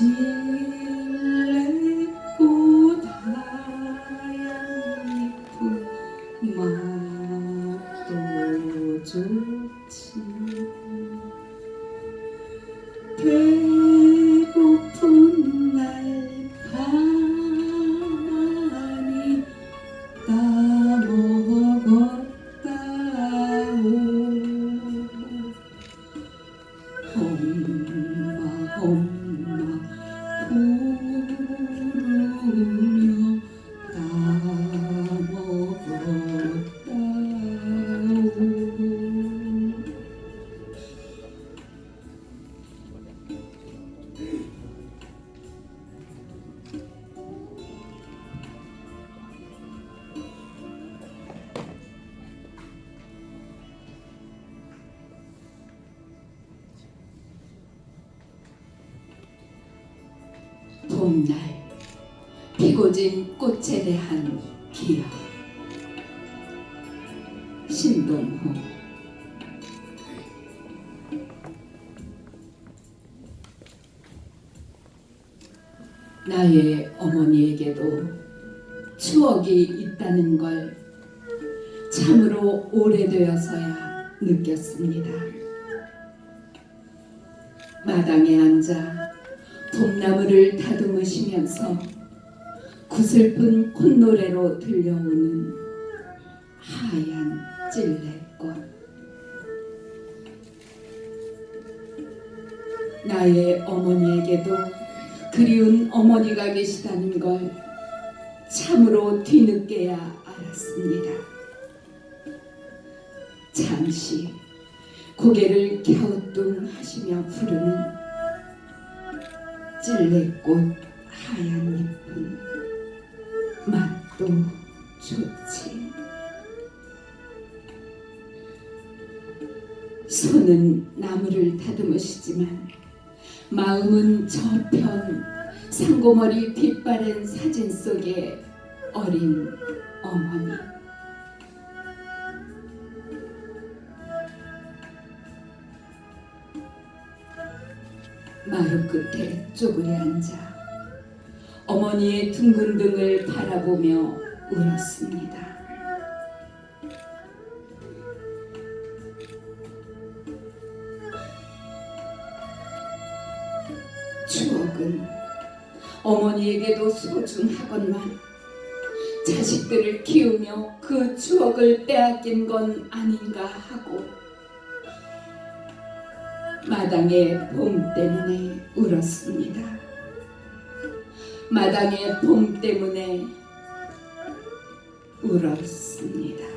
실내꽃 하얀잎은 맛도 좋지 배고픈 날 가만히 따 먹었다오 엄마 봄날 피고 진 꽃에 대한 기억 신동호 나의 어머니에게도 추억이 있다는 걸 참으로 오래되어서야 느꼈습니다. 마당에 앉아 봄나무를 다듬으시면서 구슬픈 콧노래로 들려오는 하얀 찔레꽃 나의 어머니에게도 그리운 어머니가 계시다는 걸 참으로 뒤늦게야 알았습니다. 잠시 고개를 갸우뚱 하시며 부르는 찔레꽃 하얀 잎은 맛도 좋지. 손은 나무를 다듬으시지만 마음은 저편 상고머리 빗바랜 사진 속의 어린 어머니. 마루 끝에 쪼그려 앉아 어머니의 둥근 등을 바라보며 울었습니다. 추억은 어머니에게도 소중하건만 자식들을 키우며 그 추억을 빼앗긴 건 아닌가 하고 마당의 봄 때문에 울었습니다. 마당의 봄 때문에 울었습니다.